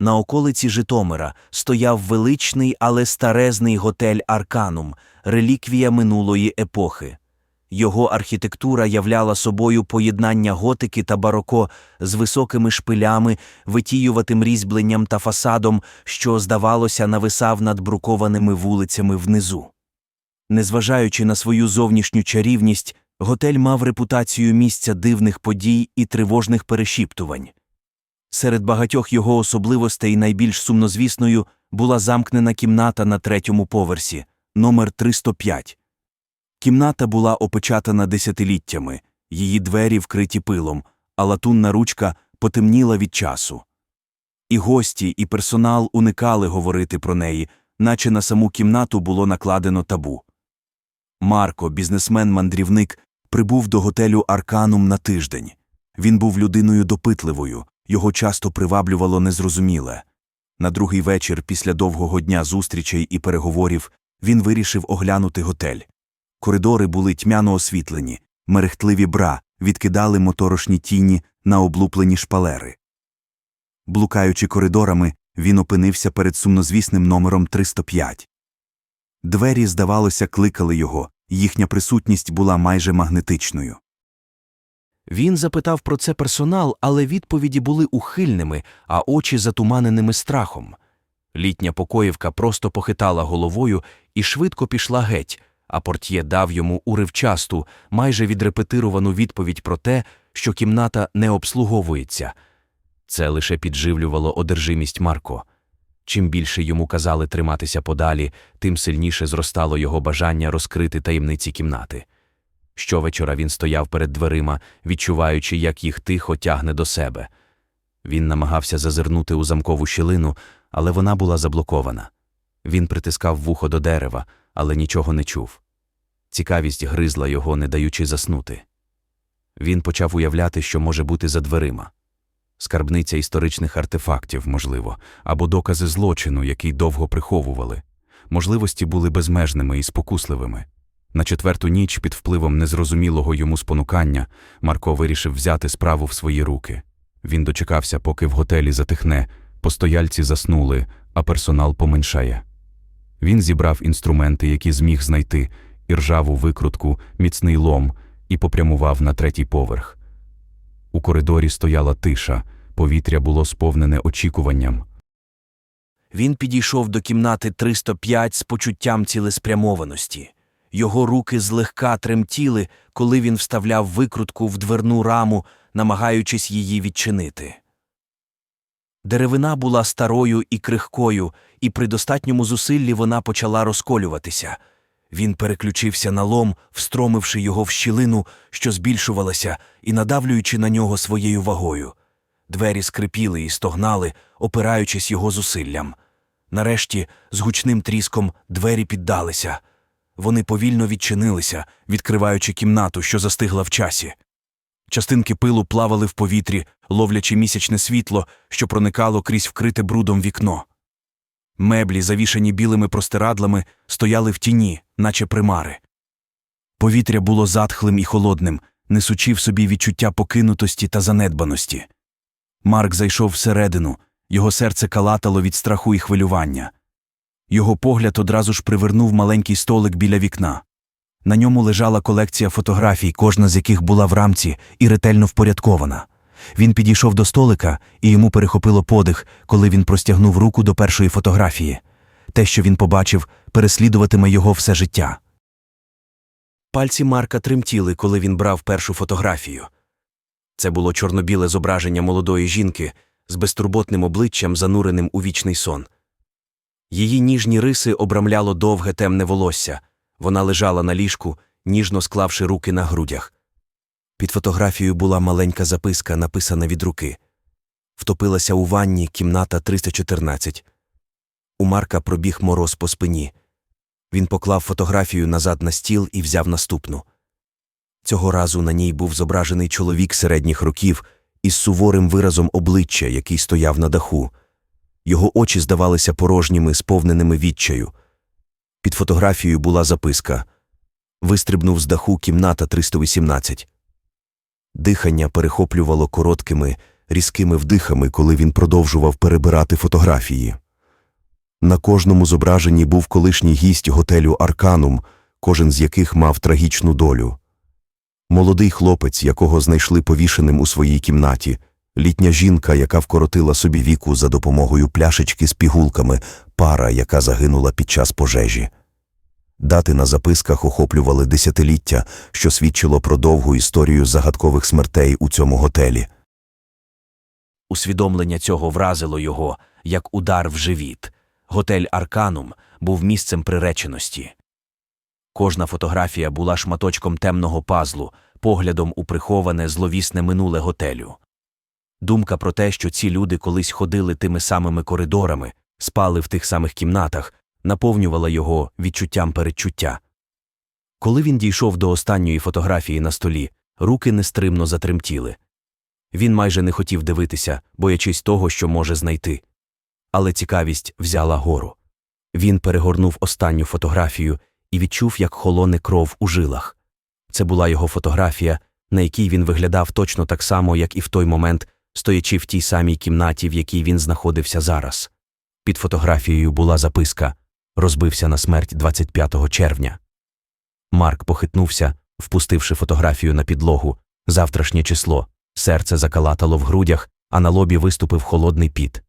на околиці Житомира стояв величний, але старезний готель Арканум, реліквія минулої епохи. Його архітектура являла собою поєднання готики та бароко з високими шпилями, витіюватим різьбленням та фасадом, що, здавалося, нависав над брукованими вулицями внизу. Незважаючи на свою зовнішню чарівність, готель мав репутацію місця дивних подій і тривожних перешіптувань. Серед багатьох його особливостей найбільш сумнозвісною була замкнена кімната на третьому поверсі, номер 305. Кімната була опечатана десятиліттями, її двері вкриті пилом, а латунна ручка потемніла від часу. І гості, і персонал уникали говорити про неї, наче на саму кімнату було накладено табу. Марко, бізнесмен-мандрівник, прибув до готелю Арканум на тиждень. Він був людиною допитливою, його часто приваблювало незрозуміле. На другий вечір, після довгого дня зустрічей і переговорів, він вирішив оглянути готель. Коридори були тьмяно освітлені, мерехтливі бра відкидали моторошні тіні на облуплені шпалери. Блукаючи коридорами, він опинився перед сумнозвісним номером 305. Двері, здавалося, кликали його, їхня присутність була майже магнетичною. Він запитав про це персонал, але відповіді були ухильними, а очі затуманеними страхом. Літня покоївка просто похитала головою і швидко пішла геть, а портьє дав йому уривчасту, майже відрепетировану відповідь про те, що кімната не обслуговується. Це лише підживлювало одержимість Марко. Чим більше йому казали триматися подалі, тим сильніше зростало його бажання розкрити таємниці кімнати. Щовечора він стояв перед дверима, відчуваючи, як їх тихо тягне до себе. Він намагався зазирнути у замкову щілину, але вона була заблокована. Він притискав вухо до дерева, але нічого не чув. Цікавість гризла його, не даючи заснути. Він почав уявляти, що може бути за дверима. Скарбниця історичних артефактів, можливо, або докази злочину, який довго приховували. Можливості були безмежними і спокусливими. На четверту ніч, під впливом незрозумілого йому спонукання, Марко вирішив взяти справу в свої руки. Він дочекався, поки в готелі затихне, постояльці заснули, а персонал поменшає. Він зібрав інструменти, які зміг знайти, і ржаву викрутку, міцний лом, і попрямував на третій поверх. У коридорі стояла тиша, повітря було сповнене очікуванням. Він підійшов до кімнати 305 з почуттям цілеспрямованості. Його руки злегка тремтіли, коли він вставляв викрутку в дверну раму, намагаючись її відчинити. Деревина була старою і крихкою, і при достатньому зусиллі вона почала розколюватися. Він переключився на лом, встромивши його в щілину, що збільшувалася, і надавлюючи на нього своєю вагою. Двері скрипіли і стогнали, опираючись його зусиллям. Нарешті, з гучним тріском, двері піддалися. Вони повільно відчинилися, відкриваючи кімнату, що застигла в часі. Частинки пилу плавали в повітрі, ловлячи місячне світло, що проникало крізь вкрите брудом вікно. Меблі, завішані білими простирадлами, стояли в тіні, наче примари. Повітря було затхлим і холодним, несучи в собі відчуття покинутості та занедбаності. Марк зайшов всередину, його серце калатало від страху і хвилювання. Його погляд одразу ж привернув маленький столик біля вікна. На ньому лежала колекція фотографій, кожна з яких була в рамці і ретельно впорядкована. Він підійшов до столика, і йому перехопило подих, коли він простягнув руку до першої фотографії. Те, що він побачив, переслідуватиме його все життя. Пальці Марка тремтіли, коли він брав першу фотографію. Це було чорнобіле зображення молодої жінки з безтурботним обличчям, зануреним у вічний сон. Її ніжні риси обрамляло довге темне волосся. Вона лежала на ліжку, ніжно склавши руки на грудях. Під фотографією була маленька записка, написана від руки. Втопилася у ванні кімната 314. У Марка пробіг мороз по спині. Він поклав фотографію назад на стіл і взяв наступну. Цього разу на ній був зображений чоловік середніх років із суворим виразом обличчя, який стояв на даху. Його очі здавалися порожніми, сповненими відчаю. Під фотографією була записка Вистрибнув з даху кімната 318. Дихання перехоплювало короткими, різкими вдихами, коли він продовжував перебирати фотографії. На кожному зображенні був колишній гість готелю Арканум, кожен з яких мав трагічну долю. Молодий хлопець, якого знайшли повішеним у своїй кімнаті, літня жінка, яка вкоротила собі віку за допомогою пляшечки з пігулками, пара, яка загинула під час пожежі. Дати на записках охоплювали десятиліття, що свідчило про довгу історію загадкових смертей у цьому готелі. Усвідомлення цього вразило його, як удар в живіт. Готель Арканум був місцем приреченості. Кожна фотографія була шматочком темного пазлу, поглядом у приховане зловісне минуле готелю. Думка про те, що ці люди колись ходили тими самими коридорами, спали в тих самих кімнатах, наповнювала його відчуттям передчуття. Коли він дійшов до останньої фотографії на столі, руки нестримно затремтіли. Він майже не хотів дивитися, боячись того, що може знайти. Але цікавість взяла гору. Він перегорнув останню фотографію і відчув, як холоне кров у жилах. Це була його фотографія, на якій він виглядав точно так само, як і в той момент, стоячи в тій самій кімнаті, в якій він знаходився зараз. Під фотографією була записка Розбився на смерть 25 червня. Марк похитнувся, впустивши фотографію на підлогу. Завтрашнє число. Серце закалатало в грудях, а на лобі виступив холодний піт.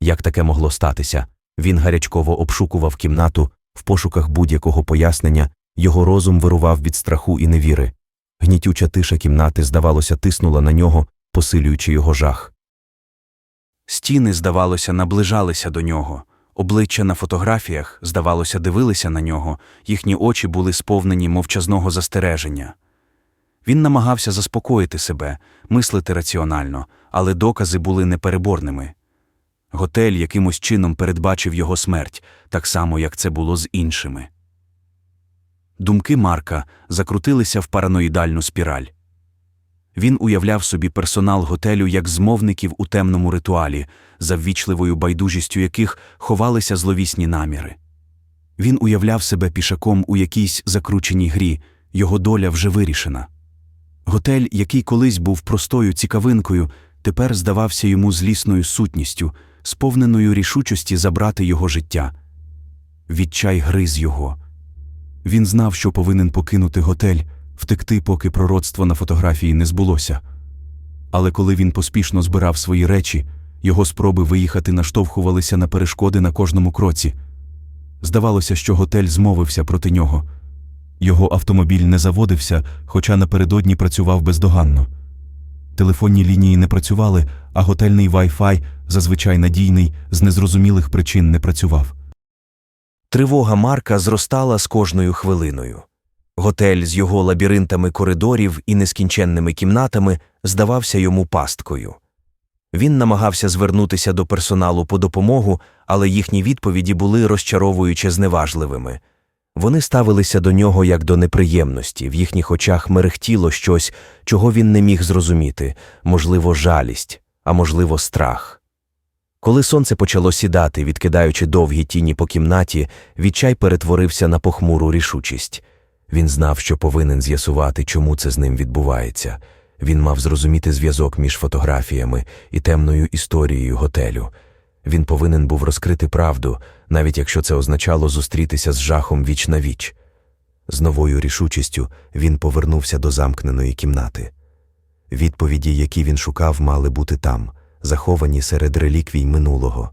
Як таке могло статися? Він гарячково обшукував кімнату в пошуках будь-якого пояснення, його розум вирував від страху і невіри. Гнітюча тиша кімнати, здавалося, тиснула на нього, посилюючи його жах. Стіни, здавалося, наближалися до нього. Обличчя на фотографіях, здавалося, дивилися на нього, їхні очі були сповнені мовчазного застереження. Він намагався заспокоїти себе, мислити раціонально, але докази були непереборними. Готель якимось чином передбачив його смерть, так само, як це було з іншими. Думки Марка закрутилися в параноїдальну спіраль. Він уявляв собі персонал готелю як змовників у темному ритуалі, за ввічливою байдужістю яких ховалися зловісні наміри. Він уявляв себе пішаком у якійсь закрученій грі, його доля вже вирішена. Готель, який колись був простою цікавинкою, тепер здавався йому злісною сутністю, сповненою рішучості забрати його життя. Відчай гриз його. Він знав, що повинен покинути готель, втекти, поки пророцтво на фотографії не збулося. Але коли він поспішно збирав свої речі, його спроби виїхати наштовхувалися на перешкоди на кожному кроці. Здавалося, що готель змовився проти нього. Його автомобіль не заводився, хоча напередодні працював бездоганно. Телефонні лінії не працювали, а готельний Wi-Fi, зазвичай надійний, з незрозумілих причин не працював. Тривога Марка зростала з кожною хвилиною. Готель з його лабіринтами коридорів і нескінченними кімнатами здавався йому пасткою. Він намагався звернутися до персоналу по допомогу, але їхні відповіді були розчаровуюче зневажливими. Вони ставилися до нього як до неприємності, в їхніх очах мерехтіло щось, чого він не міг зрозуміти можливо, жалість, а можливо, страх. Коли сонце почало сідати, відкидаючи довгі тіні по кімнаті, відчай перетворився на похмуру рішучість. Він знав, що повинен з'ясувати, чому це з ним відбувається. Він мав зрозуміти зв'язок між фотографіями і темною історією готелю. Він повинен був розкрити правду, навіть якщо це означало зустрітися з жахом віч на віч. З новою рішучістю він повернувся до замкненої кімнати. Відповіді, які він шукав, мали бути там, заховані серед реліквій минулого.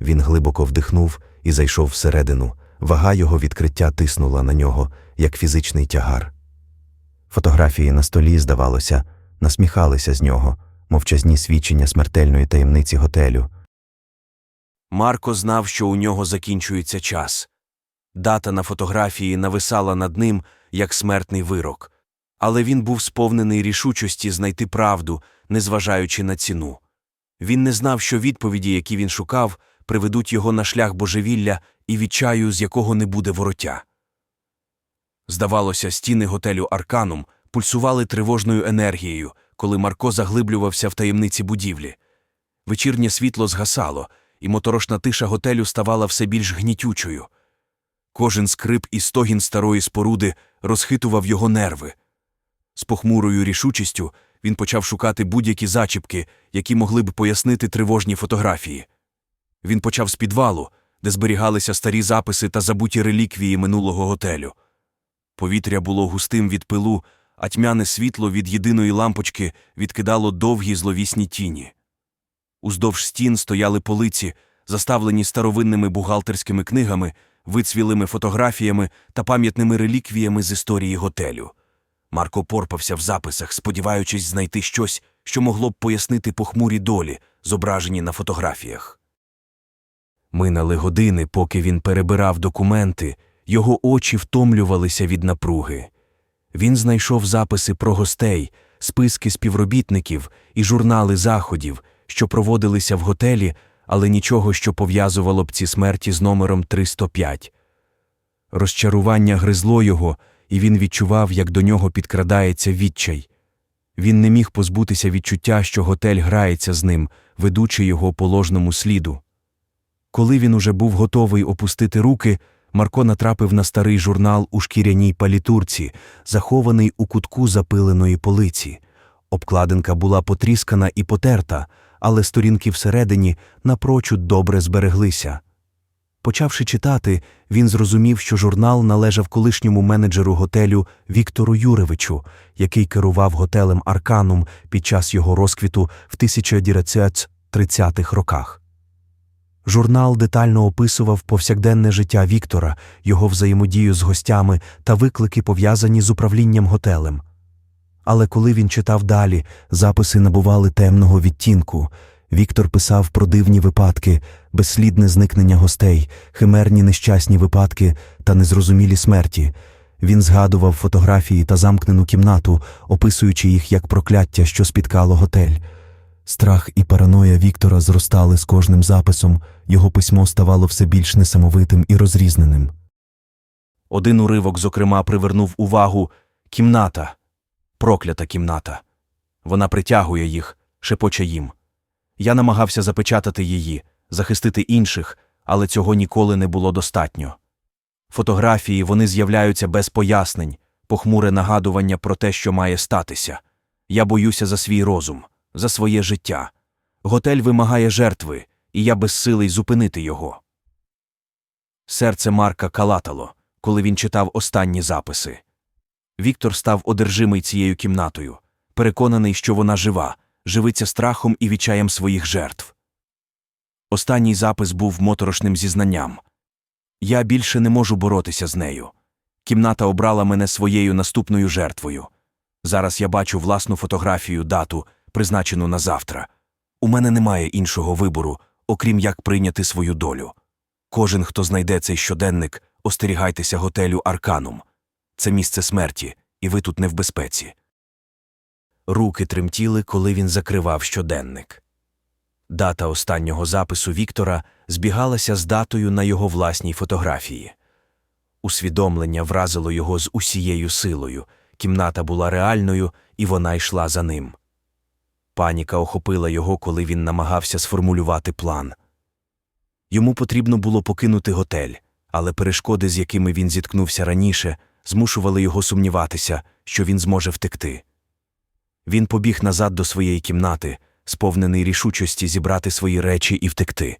Він глибоко вдихнув і зайшов всередину. Вага його відкриття тиснула на нього, як фізичний тягар. Фотографії на столі, здавалося, насміхалися з нього, мовчазні свідчення смертельної таємниці готелю. Марко знав, що у нього закінчується час. Дата на фотографії нависала над ним, як смертний вирок, але він був сповнений рішучості знайти правду, незважаючи на ціну. Він не знав, що відповіді, які він шукав, приведуть його на шлях божевілля і відчаю, з якого не буде вороття. Здавалося, стіни готелю Арканум пульсували тривожною енергією, коли Марко заглиблювався в таємниці будівлі. Вечірнє світло згасало, і моторошна тиша готелю ставала все більш гнітючою. Кожен скрип і стогін старої споруди розхитував його нерви. З похмурою рішучістю Він почав шукати будь-які зачіпки, які могли б пояснити тривожні фотографії. Він почав з підвалу, де зберігалися старі записи та забуті реліквії минулого готелю. Повітря було густим від пилу, а тьмяне світло від єдиної лампочки відкидало довгі зловісні тіні. Уздовж стін стояли полиці, заставлені старовинними бухгалтерськими книгами, вицвілими фотографіями та пам'ятними реліквіями з історії готелю. Марко порпався в записах, сподіваючись знайти щось, що могло б пояснити похмурі долі, зображені на фотографіях. Минали години, поки він перебирав документи, його очі втомлювалися від напруги. Він знайшов записи про гостей, списки співробітників і журнали заходів, що проводилися в готелі, але нічого, що пов'язувало б ці смерті з номером 305. Розчарування гризло його, і він відчував, як до нього підкрадається відчай. Він не міг позбутися відчуття, що готель грається з ним, ведучи його по ложному сліду. Коли він уже був готовий опустити руки, Марко натрапив на старий журнал у шкіряній палітурці, захований у кутку запиленої полиці. Обкладинка була потріскана і потерта, але сторінки всередині напрочуд добре збереглися. Почавши читати, він зрозумів, що журнал належав колишньому менеджеру готелю Віктору Юревичу, який керував готелем Арканум під час його розквіту в 1930-х роках. Журнал детально описував повсякденне життя Віктора, його взаємодію з гостями та виклики, пов'язані з управлінням готелем. Але коли він читав далі, записи набували темного відтінку. Віктор писав про дивні випадки, безслідне зникнення гостей, химерні нещасні випадки та незрозумілі смерті. Він згадував фотографії та замкнену кімнату, описуючи їх як прокляття, що спіткало готель. Страх і параноя Віктора зростали з кожним записом, його письмо ставало все більш несамовитим і розрізненим. Один уривок, зокрема, привернув увагу кімната, проклята кімната. Вона притягує їх, шепоче їм. Я намагався запечатати її, захистити інших, але цього ніколи не було достатньо. Фотографії вони з'являються без пояснень, похмуре нагадування про те, що має статися. Я боюся за свій розум, за своє життя. Готель вимагає жертви, і я безсилий зупинити його. Серце Марка калатало, коли він читав останні записи. Віктор став одержимий цією кімнатою, переконаний, що вона жива, живиться страхом і відчаєм своїх жертв. Останній запис був моторошним зізнанням. Я більше не можу боротися з нею. Кімната обрала мене своєю наступною жертвою. Зараз я бачу власну фотографію, дату, призначену на завтра. У мене немає іншого вибору, окрім як прийняти свою долю. Кожен, хто знайде цей щоденник, остерігайтеся готелю Арканум. Це місце смерті, і ви тут не в безпеці. Руки тремтіли, коли він закривав щоденник. Дата останнього запису Віктора збігалася з датою на його власній фотографії. Усвідомлення вразило його з усією силою. Кімната була реальною, і вона йшла за ним. Паніка охопила його, коли він намагався сформулювати план. Йому потрібно було покинути готель, але перешкоди, з якими він зіткнувся раніше, змушували його сумніватися, що він зможе втекти. Він побіг назад до своєї кімнати, сповнений рішучості зібрати свої речі і втекти.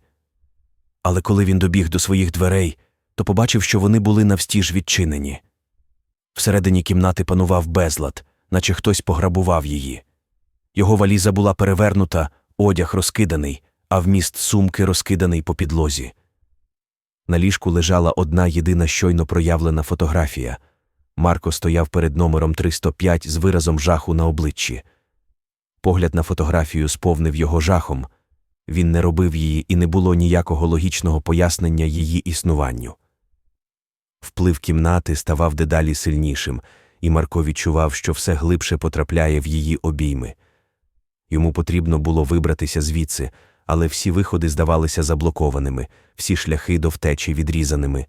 Але коли він добіг до своїх дверей, то побачив, що вони були навстіж відчинені. Всередині кімнати панував безлад, наче хтось пограбував її. Його валіза була перевернута, одяг розкиданий, а вміст сумки розкиданий по підлозі. На ліжку лежала одна єдина щойно проявлена фотографія. Марко стояв перед номером 305 з виразом жаху на обличчі. Погляд на фотографію сповнив його жахом. Він не робив її, і не було ніякого логічного пояснення її існуванню. Вплив кімнати ставав дедалі сильнішим, і Марко відчував, що все глибше потрапляє в її обійми. Йому потрібно було вибратися звідси, але всі виходи здавалися заблокованими, всі шляхи до втечі відрізаними.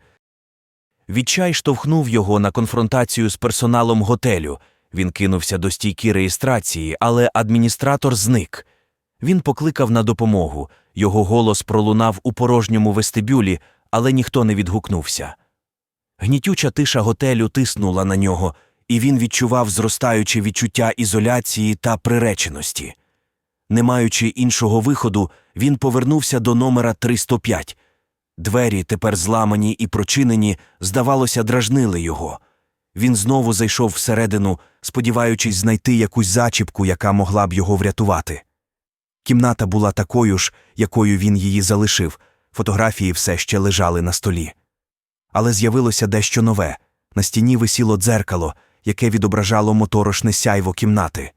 Відчай штовхнув його на конфронтацію з персоналом готелю. Він кинувся до стійки реєстрації, але адміністратор зник. Він покликав на допомогу. Його голос пролунав у порожньому вестибюлі, але ніхто не відгукнувся. Гнітюча тиша готелю тиснула на нього, і він відчував зростаюче відчуття ізоляції та приреченості. Не маючи іншого виходу, він повернувся до номера 305. Двері, тепер зламані і прочинені, здавалося, дражнили його. Він знову зайшов всередину, сподіваючись знайти якусь зачіпку, яка могла б його врятувати. Кімната була такою ж, якою він її залишив, фотографії все ще лежали на столі. Але з'явилося дещо нове на стіні висіло дзеркало, яке відображало моторошне сяйво кімнати.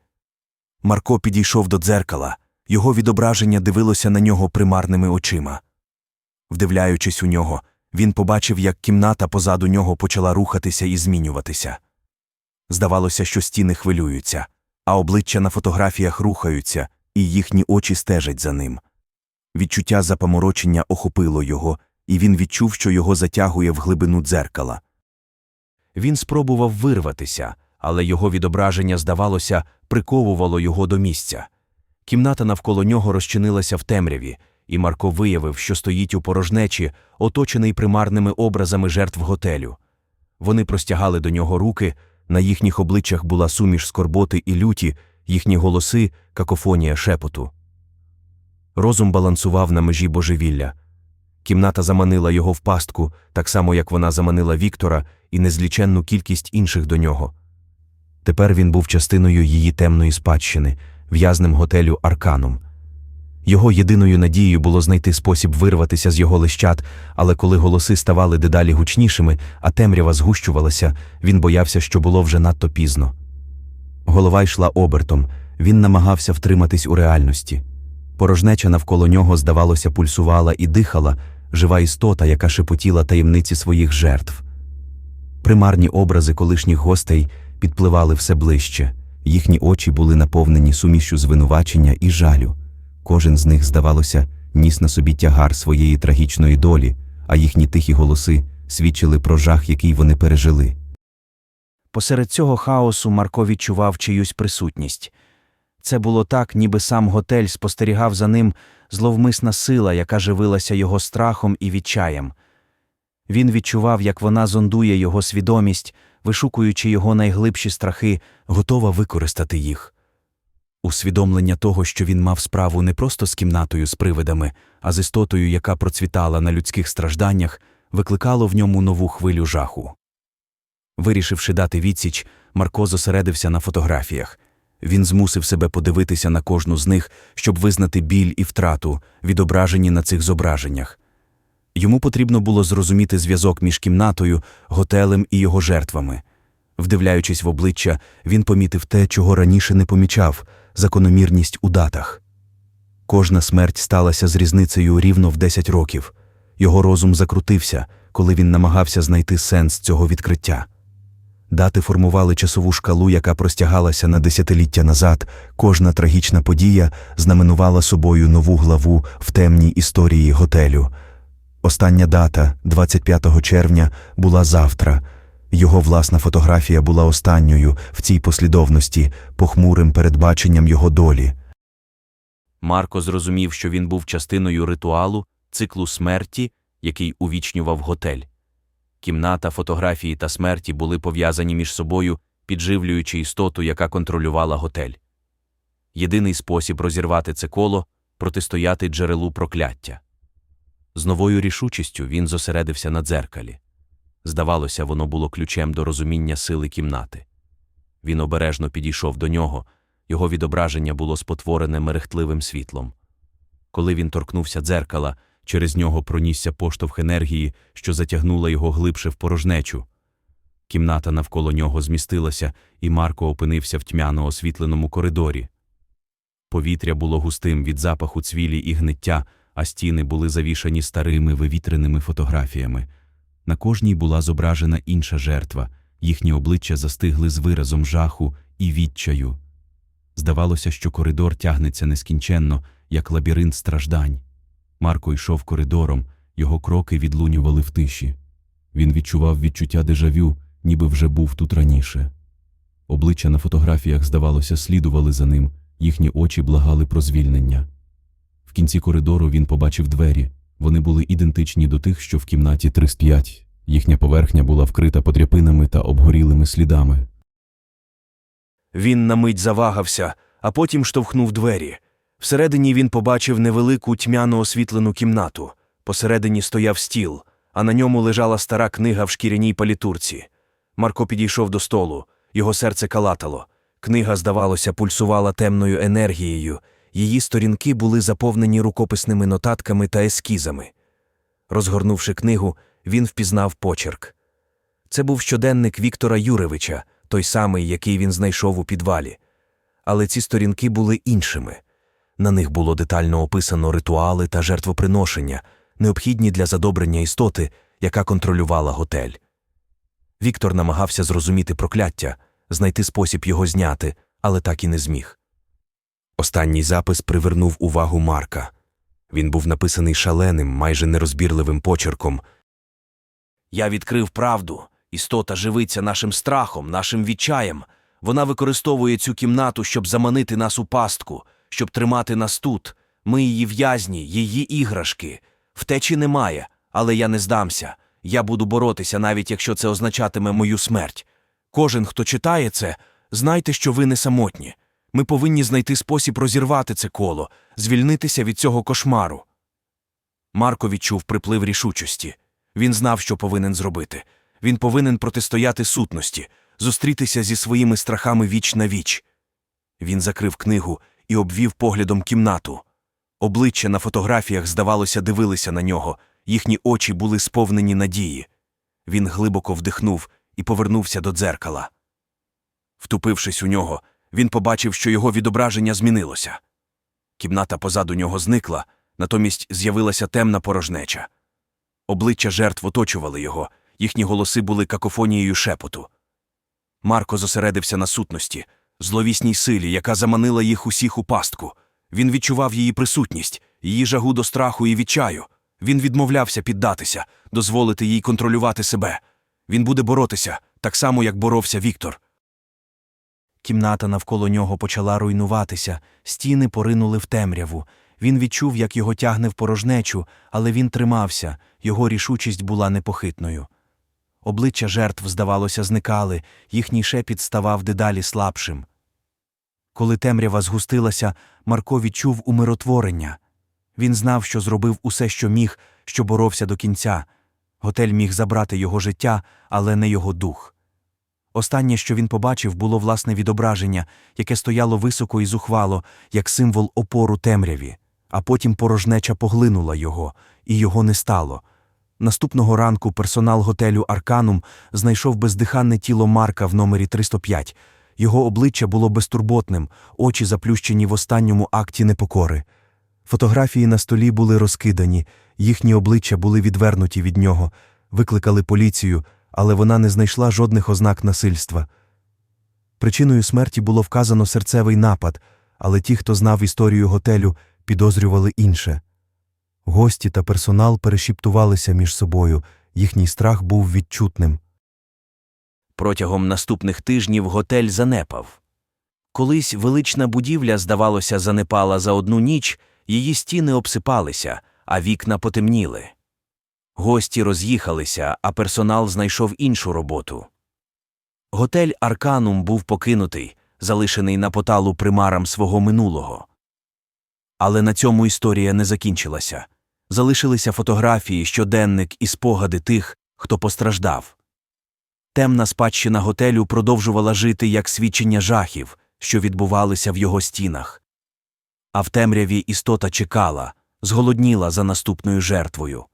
Марко підійшов до дзеркала, його відображення дивилося на нього примарними очима. Вдивляючись у нього, він побачив, як кімната позаду нього почала рухатися і змінюватися. Здавалося, що стіни хвилюються, а обличчя на фотографіях рухаються, і їхні очі стежать за ним. Відчуття запаморочення охопило його, і він відчув, що його затягує в глибину дзеркала. Він спробував вирватися, але його відображення, здавалося, приковувало його до місця. Кімната навколо нього розчинилася в темряві, і Марко виявив, що стоїть у порожнечі, оточений примарними образами жертв готелю. Вони простягали до нього руки, на їхніх обличчях була суміш скорботи і люті, їхні голоси какофонія шепоту. Розум балансував на межі божевілля. Кімната заманила його в пастку, так само як вона заманила Віктора і незліченну кількість інших до нього. Тепер він був частиною її темної спадщини, в'язнем готелю Арканум. Його єдиною надією було знайти спосіб вирватися з його лищат, але коли голоси ставали дедалі гучнішими, а темрява згущувалася, він боявся, що було вже надто пізно. Голова йшла обертом, він намагався втриматись у реальності. Порожнеча навколо нього, здавалося, пульсувала і дихала, жива істота, яка шепотіла таємниці своїх жертв. Примарні образи колишніх гостей підпливали все ближче, їхні очі були наповнені сумішю звинувачення і жалю. Кожен з них, здавалося, ніс на собі тягар своєї трагічної долі, а їхні тихі голоси свідчили про жах, який вони пережили. Посеред цього хаосу Марко відчував чиюсь присутність. Це було так, ніби сам готель спостерігав за ним зловмисна сила, яка живилася його страхом і відчаєм. Він відчував, як вона зондує його свідомість, вишукуючи його найглибші страхи, готова використати їх. Усвідомлення того, що він мав справу не просто з кімнатою з привидами, а з істотою, яка процвітала на людських стражданнях, викликало в ньому нову хвилю жаху. Вирішивши дати відсіч, Марко зосередився на фотографіях. Він змусив себе подивитися на кожну з них, щоб визнати біль і втрату, відображені на цих зображеннях. Йому потрібно було зрозуміти зв'язок між кімнатою, готелем і його жертвами. Вдивляючись в обличчя, він помітив те, чого раніше не помічав закономірність у датах. Кожна смерть сталася з різницею рівно в 10 років. Його розум закрутився, коли він намагався знайти сенс цього відкриття. Дати формували часову шкалу, яка простягалася на десятиліття назад. Кожна трагічна подія знаменувала собою нову главу в темній історії готелю. Остання дата, 25 червня, була завтра. Його власна фотографія була останньою в цій послідовності, похмурим передбаченням його долі. Марко зрозумів, що він був частиною ритуалу, циклу смерті, який увічнював готель. Кімната, фотографії та смерті були пов'язані між собою, підживлюючи істоту, яка контролювала готель. Єдиний спосіб розірвати це коло протистояти джерелу прокляття. З новою рішучістю він зосередився на дзеркалі. Здавалося, воно було ключем до розуміння сили кімнати. Він обережно підійшов до нього, його відображення було спотворене мерехтливим світлом. Коли він торкнувся дзеркала, через нього пронісся поштовх енергії, що затягнула його глибше в порожнечу. Кімната навколо нього змістилася, і Марко опинився в тьмяно освітленому коридорі. Повітря було густим від запаху цвілі і гниття, а стіни були завішані старими вивітреними фотографіями. На кожній була зображена інша жертва, їхні обличчя застигли з виразом жаху і відчаю. Здавалося, що коридор тягнеться нескінченно, як лабіринт страждань. Марко йшов коридором, його кроки відлунювали в тиші. Він відчував відчуття дежавю, ніби вже був тут раніше. Обличчя на фотографіях, здавалося, слідували за ним, їхні очі благали про звільнення. В кінці коридору він побачив двері. Вони були ідентичні до тих, що в кімнаті 305. Їхня поверхня була вкрита подряпинами та обгорілими слідами. Він на мить завагався, а потім штовхнув двері. Всередині він побачив невелику тьмяно освітлену кімнату. Посередині стояв стіл, а на ньому лежала стара книга в шкіряній палітурці. Марко підійшов до столу, його серце калатало. Книга, здавалося, пульсувала темною енергією, її сторінки були заповнені рукописними нотатками та ескізами. Розгорнувши книгу, він впізнав почерк. Це був щоденник Віктора Юревича, той самий, який він знайшов у підвалі. Але ці сторінки були іншими. На них було детально описано ритуали та жертвоприношення, необхідні для задобрення істоти, яка контролювала готель. Віктор намагався зрозуміти прокляття, знайти спосіб його зняти, але так і не зміг. Останній запис привернув увагу Марка. Він був написаний шаленим, майже нерозбірливим почерком. Я відкрив правду. Істота живиться нашим страхом, нашим відчаєм. Вона використовує цю кімнату, щоб заманити нас у пастку, щоб тримати нас тут. Ми її в'язні, її іграшки. Втечі немає, але я не здамся. Я буду боротися, навіть якщо це означатиме мою смерть. Кожен, хто читає це, знайте, що ви не самотні. Ми повинні знайти спосіб розірвати це коло, звільнитися від цього кошмару. Марко відчув приплив рішучості. Він знав, що повинен зробити. Він повинен протистояти сутності, зустрітися зі своїми страхами віч на віч. Він закрив книгу і обвів поглядом кімнату. Обличчя на фотографіях, здавалося, дивилися на нього, їхні очі були сповнені надії. Він глибоко вдихнув і повернувся до дзеркала. Втупившись у нього, він побачив, що його відображення змінилося. Кімната позаду нього зникла, натомість з'явилася темна порожнеча. Обличчя жертв оточували його, їхні голоси були какофонією шепоту. Марко зосередився на сутності, зловісній силі, яка заманила їх усіх у пастку. Він відчував її присутність, її жагу до страху і відчаю. Він відмовлявся піддатися, дозволити їй контролювати себе. Він буде боротися, так само, як боровся Віктор. Кімната навколо нього почала руйнуватися, стіни поринули в темряву. Він відчув, як його тягне в порожнечу, але він тримався, його рішучість була непохитною. Обличчя жертв, здавалося, зникали, їхній шепіт ставав дедалі слабшим. Коли темрява згустилася, Марко відчув умиротворення. Він знав, що зробив усе, що міг, що боровся до кінця. Готель міг забрати його життя, але не його дух. Останнє, що він побачив, було власне відображення, яке стояло високо і зухвало, як символ опору темряві, а потім порожнеча поглинула його, і його не стало. Наступного ранку персонал готелю Арканум знайшов бездиханне тіло Марка в номері 305. Його обличчя було безтурботним, очі заплющені в останньому акті непокори. Фотографії на столі були розкидані, їхні обличчя були відвернуті від нього, викликали поліцію, але вона не знайшла жодних ознак насильства. Причиною смерті було вказано серцевий напад, але ті, хто знав історію готелю, підозрювали інше. Гості та персонал перешіптувалися між собою, їхній страх був відчутним. Протягом наступних тижнів готель занепав. Колись велична будівля, здавалося, занепала за одну ніч, її стіни обсипалися, а вікна потемніли. Гості роз'їхалися, а персонал знайшов іншу роботу. Готель Арканум був покинутий, залишений на поталу примарам свого минулого. Але на цьому історія не закінчилася. Залишилися фотографії, щоденник і спогади тих, хто постраждав. Темна спадщина готелю продовжувала жити як свідчення жахів, що відбувалися в його стінах. А в темряві істота чекала, зголодніла за наступною жертвою.